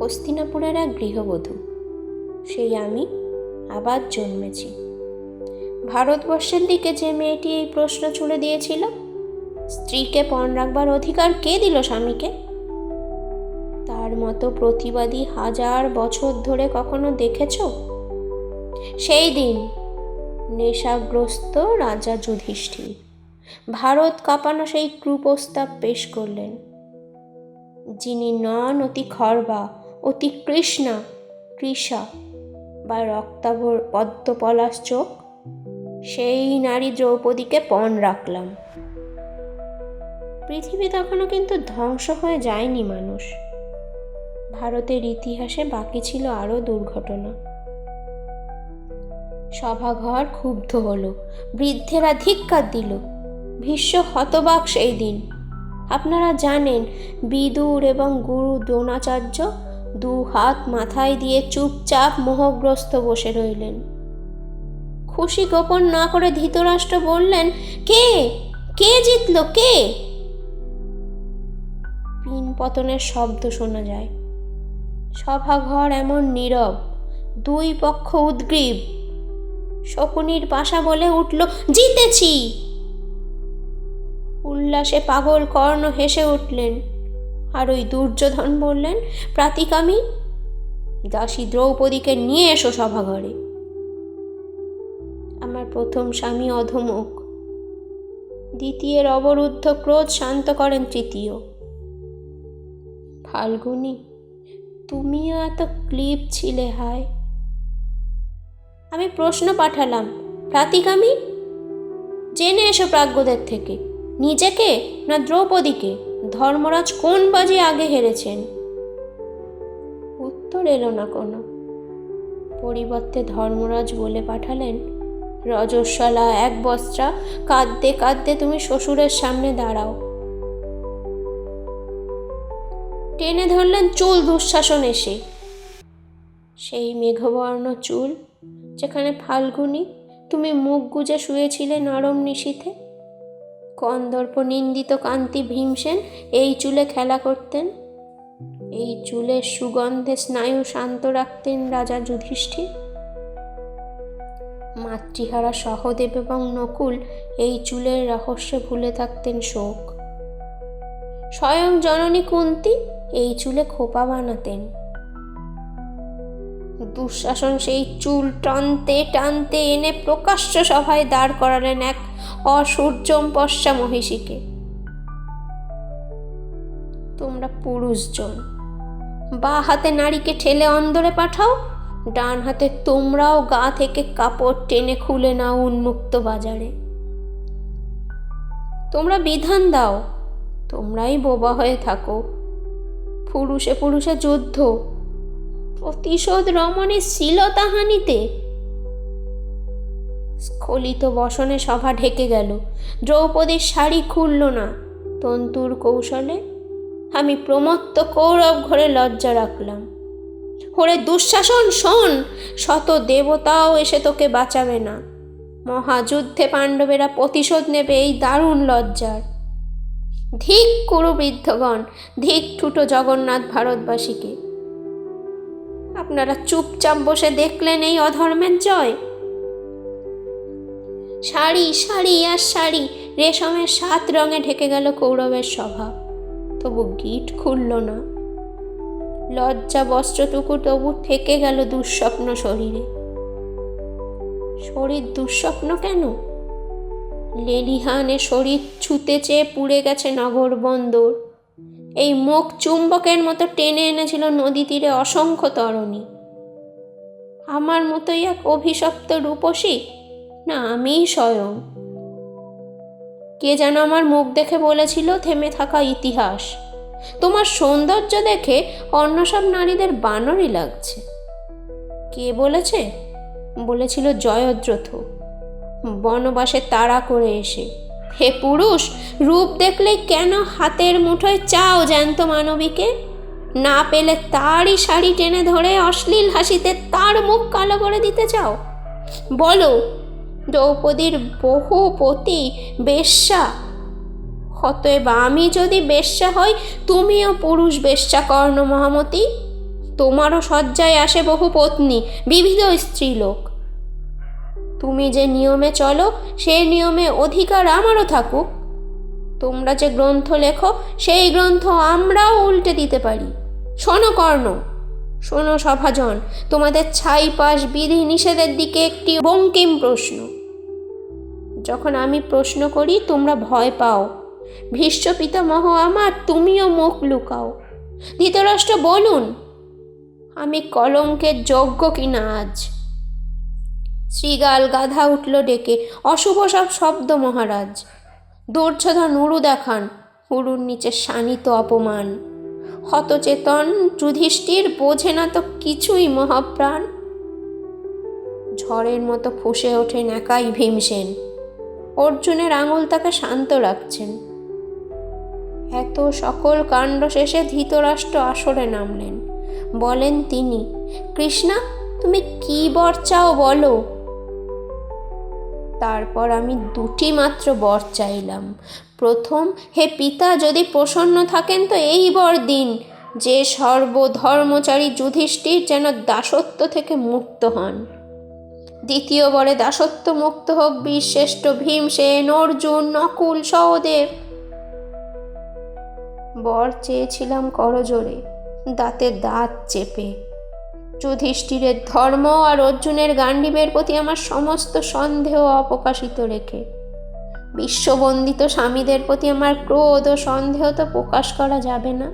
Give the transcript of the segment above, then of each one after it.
হস্তিনাপুরের এক গৃহবধূ। সেই আমি আবার জন্মেছি। ভারতবর্ষের দিকে যে মেয়েটি এই প্রশ্ন ছুড়ে দিয়েছিল, স্ত্রীকে পণ রাখবার অধিকার কে দিল স্বামীকে? তার মতো প্রতিবাদী হাজার বছর ধরে কখনো দেখেছ? সেই দিন নেশাগ্রস্ত রাজা যুধিষ্ঠির ভারত কাঁপানো সেই কুপ্রস্তাব পেশ করলেন, যিনি নন অতি খর্বা অতি কৃষ্ণা, কৃষা বা রক্তাভ পদ্মপলাশ চোখ। সেই নারী দ্রৌপদীকে পণ রাখলাম। পৃথিবী তখনও কিন্তু ধ্বংস হয়ে যায়নি মানুষ। ভারতের ইতিহাসে বাকি ছিল আরও দুর্ঘটনা। সভাঘর ক্ষুব্ধ হলো, বৃদ্ধেরা ধিক্কার দিল। ভীষ্ম হতবাক সেই দিন। আপনারা জানেন বিদুর এবং গুরু দ্রোণাচার্য দু হাত মাথায় দিয়ে চুপচাপ মোহগ্রস্ত বসে রইলেন। খুশি গোপন না করে ধৃতরাষ্ট্র বললেন, কে? কে জিতল? কে? পিন পতনের শব্দ শোনা যায়। সভাঘর এমন নীরব, দুই পক্ষ উদ্গ্রীব। শকুনির পাশা বলে উঠল, জিতেছি! উল্লাসে পাগল কর্ণ হেসে উঠলেন। আর ওই দুর্যোধন বললেন, প্রাতিকামী, দাসী দ্রৌপদীকে নিয়ে এসো সভাঘরে। আমার প্রথম স্বামী অধমুখ। দ্বিতীয়ের অবরুদ্ধ ক্রোধ শান্ত করেন তৃতীয়। ফাল্গুনি তুমিও এত ক্লিপ ছিলে হায়। আমি প্রশ্ন পাঠালাম, প্রাতিকামী, জেনে এসো প্রাজ্ঞদের থেকে। নিজেকে না দ্রৌপদীকে? ধর্মরাজ কোন বাজি আগে হেরেছেন? উত্তর এলো না কোনো। পরিবর্তে ধর্মরাজ বলে পাঠালেন, রজস্বলা, এক বস্ত্রা, কাঁদতে কাঁদতে তুমি শ্বশুরের সামনে দাঁড়াও। টেনে ধরলেন চুল দুঃশাসন এসে। সেই মেঘবর্ণ চুল, যেখানে ফাল্গুনি, তুমি মুখ গুজে শুয়েছিলে নরম নিশীথে কন্দর্প নিন্দিত কান্তি ভীমসেন, এই চুলে খেলা করতেন। এই চুলের সুগন্ধে স্নায়ু শান্ত রাখতেন রাজা যুধিষ্ঠির। মাতৃহারা সহদেব এবং নকুল এই চুলের রহস্যে ভুলে থাকতেন শোক। স্বয়ং জননী কুন্তি এই চুলে খোপা বানাতেন। দুঃশাসন সেই চুল টানতে টানতে এনে প্রকাশ্য সভায় দাঁড় করালেন এক অসূর্যম পশ্চা মহিষীকে। তোমরা পুরুষজন, বা হাতে নারীকে ঠেলে অন্দরে পাঠাও, ডান হাতে তোমরাও গা থেকে কাপড় টেনে খুলে নাও উন্মুক্ত বাজারে। তোমরা বিধান দাও, তোমরাই বোবা হয়ে থাকো। পুরুষে পুরুষে যুদ্ধ প্রতিশোধ রমণীর শিলতাহানিতে স্খলিত বসনে সভা ঢেকে গেল। দ্রৌপদীর শাড়ি খুলল না। তন্তুর কৌশলে আমি প্রমত্ত কৌরব ঘরে লজ্জা রাখলাম। ওরে দুঃশাসন, শোন! শত দেবতাও এসে তোকে বাঁচাবে না। মহাযুদ্ধে পাণ্ডবেরা প্রতিশোধ নেবে এই দারুণ লজ্জার। ধিক কুরু বৃদ্ধগণ ধিক ঠুটো জগন্নাথ ভারতবাসীকে। আপনারা চুপচাপ বসে দেখলেন এই অধর্মের জয়? শাড়ি শাড়ি আর শাড়ি, রেশমের সাত রঙে ঢেকে গেল কৌরবের সভা। তবু গিট খুলল না। লজ্জা বস্ত্রটুকু তবু থেকে গেল দুঃস্বপ্ন শরীরে। শরীর দুঃস্বপ্ন কেন? লেলিহানে শরীর ছুতে চেয়ে পুড়ে গেছে নগর বন্দর। এই মুখ চুম্বকের মতো টেনে এনেছিল নদী তীরে অসংখ্য তরণী। আমার মতোই এক অভিশপ্ত রূপসী? না, আমিই স্বয়ং। কে যেন আমার মুখ দেখে বলেছিল, থেমে থাকা ইতিহাস। তোমার সৌন্দর্য দেখে অন্য সব নারীদের বানরই লাগছে। কে বলেছে? বলেছিল জয়দ্রথ। বনবাসে তাড়া করে এসে। হে পুরুষ, রূপ দেখলেই কেন হাতের মুঠোয় চাও জ্যান্ত মানবীকে? না পেলে তারই শাড়ি টেনে ধরে অশ্লীল হাসিতে তার মুখ কালো করে দিতে চাও? বলো, দ্রৌপদীর বহু পতি বেশ্যা। অতএব আমি যদি বেশ্যা হই, তুমিও পুরুষ বেশ্যা কর্ণ মহামতি। তোমারও শয্যায় আসে বহু পত্নী, বিবিধ স্ত্রীলোক। তুমি যে নিয়মে চলো, সেই নিয়মে অধিকার আমারও থাকুক। তোমরা যে গ্রন্থ লেখো, সেই গ্রন্থ আমরাও উল্টে দিতে পারি। শোনো কর্ণ, শোনো সভাজন, তোমাদের ছাই পাশ বিধি নিষেধের দিকে একটি বঙ্কিম প্রশ্ন। যখন আমি প্রশ্ন করি, তোমরা ভয় পাও। ভীষ্ম পিতামহ আমার, তুমিও মুখ লুকাও। ধৃতরাষ্ট্র, বলুন, আমি কলঙ্কের যোগ্য কিনা আজ? শ্রীগাল গাধা উঠল ডেকে। অশুভ সব শব্দ মহারাজ। দুর্যোধন নুরু দেখান উড়ুর নিচে শানিত অপমান। হতচেতন যুধিষ্ঠির বোঝে না তো কিছুই মহাপ্রাণ। ঝড়ের মতো ফুসে ওঠেন একাই ভীমসেন। অর্জুনের আঙুল তাকে শান্ত রাখছেন। এত সকল কাণ্ড শেষে ধৃতরাষ্ট্র আসরে নামলেন। বলেন তিনি, কৃষ্ণা, তুমি কি বর চাও বলো? তারপর আমি দুটি মাত্র বর চাইলাম। প্রথম, হে পিতা, যদি প্রসন্ন থাকেন তো এই বর দিন, যে সর্বধর্মচারী যুধিষ্ঠির যেন দাসত্ব থেকে মুক্ত হন। দ্বিতীয় বরে, দাসত্ব মুক্ত হোক, বীরশ্রেষ্ঠ ভীমসেন, অর্জুন, নকুল, সহদেব। বর চেয়েছিলাম করজোরে দাঁতে দাঁত চেপে। যুধিষ্ঠিরের ধর্ম আর অর্জুনের গান্ডীবের প্রতি আমার সমস্ত সন্দেহ অপ্রকাশিত রেখে। বিশ্ববন্দিত স্বামীদের প্রতি আমার ক্রোধ ও সন্দেহ তো প্রকাশ করা যাবে না।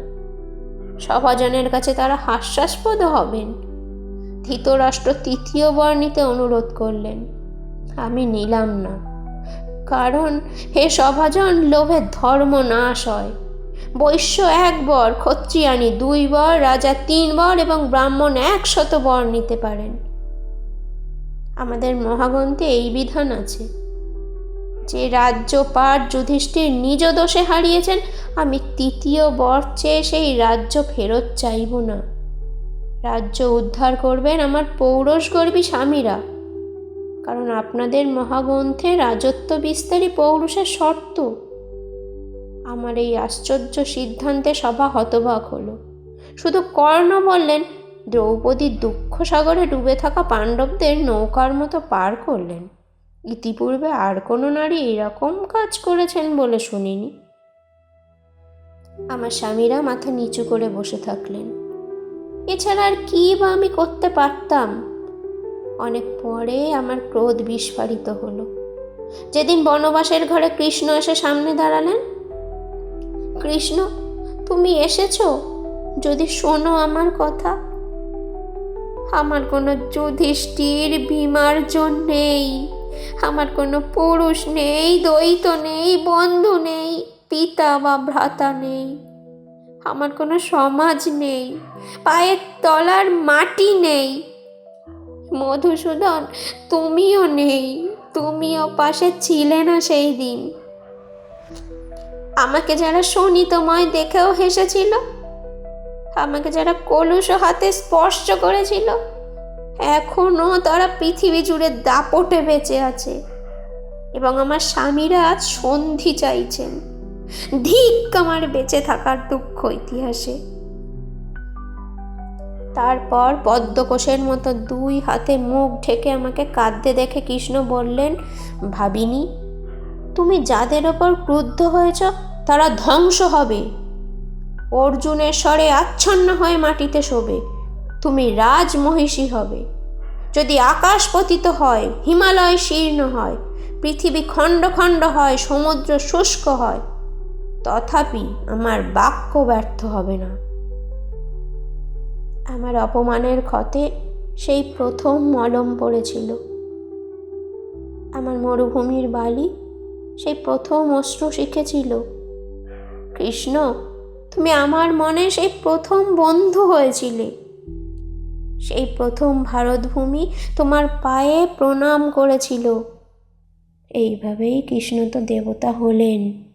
সভাজনের কাছে তারা হাস্যাস্পদ হবেন। ধৃতরাষ্ট্র তৃতীয় বর নিতে অনুরোধ করলেন, আমি নিলাম না। কারণ হে সভাজন লোভের ধর্ম নাশ হয়। বৈশ্য এক বর ক্ষত্রিয়ানি দুই বর, রাজা তিন বর এবং ব্রাহ্মণ একশত বর নিতে পারেন। আমাদের মহাগ্রন্থে এই বিধান আছে, যে রাজ্য পাঠ যুধিষ্ঠির নিজ দোষে হারিয়েছেন, আমি তৃতীয় বর চেয়ে সেই রাজ্য ফেরত চাইব না। রাজ্য উদ্ধার করবেন আমার পৌরষগর্বী স্বামীরা, কারণ আপনাদের মহাগ্রন্থে রাজত্ব বিস্তারী পৌরুষের শর্ত। আমার এই আশ্চর্য সিদ্ধান্তে সভা হতবাক হলো। শুধু কর্ণ বললেন, দ্রৌপদী দুঃখ সাগরে ডুবে থাকা পাণ্ডবদের নৌকার মতো পার করলেন। ইতিপূর্বে আর কোনো নারী এরকম কাজ করেছেন বলে শুনিনি। আমার স্বামীরা মাথা নিচু করে বসে থাকলেন। এছাড়া আর কী বা আমি করতে পারতাম? অনেক পরে আমার ক্রোধ বিস্ফারিত হলো। যেদিন বনবাসের ঘরে কৃষ্ণ এসে সামনে দাঁড়ালেন কৃষ্ণ, তুমি এসেছ? যদি শোনো আমার কথা। আমার কোনো যুধিষ্ঠির ভীমার্জন নেই। আমার কোনো পুরুষ নেই, দ্বৈত নেই, বন্ধু নেই, পিতা বা ভ্রাতা নেই। আমার কোনো সমাজ নেই, পায়ের তলার মাটি নেই। মধুসূদন, তুমিও নেই, তুমিও পাশে ছিলে না সেই দিন। আমাকে যারা শোনিতময় দেখেও হেসেছিল, আমাকে যারা কলুষ হাতে স্পর্শ করেছিল এখনও তারা পৃথিবী জুড়ে দাপটে বেঁচে আছে এবং আমার স্বামীরা আজ সন্ধি চাইছেন। ধিক আমার বেঁচে থাকার দুঃখ ইতিহাসে। তারপর পদ্মকোষের মতো দুই হাতে মুখ ঢেকে আমাকে কাঁদতে দেখে কৃষ্ণ বললেন, ভাবিনি, তুমি যাদের ওপর ক্রুদ্ধ হয়েছ তারা ধ্বংস হবে। অর্জুনের স্বরে আচ্ছন্ন হয়ে মাটিতে শোবে। তুমি রাজমহিষী হবে। যদি আকাশ পতিত হয়, হিমালয় শীর্ণ হয়, পৃথিবী খণ্ড খণ্ড হয়, সমুদ্র শুষ্ক হয়, তথাপি আমার বাক্য ব্যর্থ হবে না। আমার অপমানের ক্ষতে সেই প্রথম মলম পড়েছিল। আমার মরুভূমির বালি সেই প্রথম অস্ত্র শিখেছিল। কৃষ্ণ, তুমি আমার মনে সেই প্রথম বন্ধু হয়েছিলে। সেই প্রথম ভারতভূমি তোমার পায়ে প্রণাম করেছিল। এইভাবেই কৃষ্ণ তো দেবতা হলেন।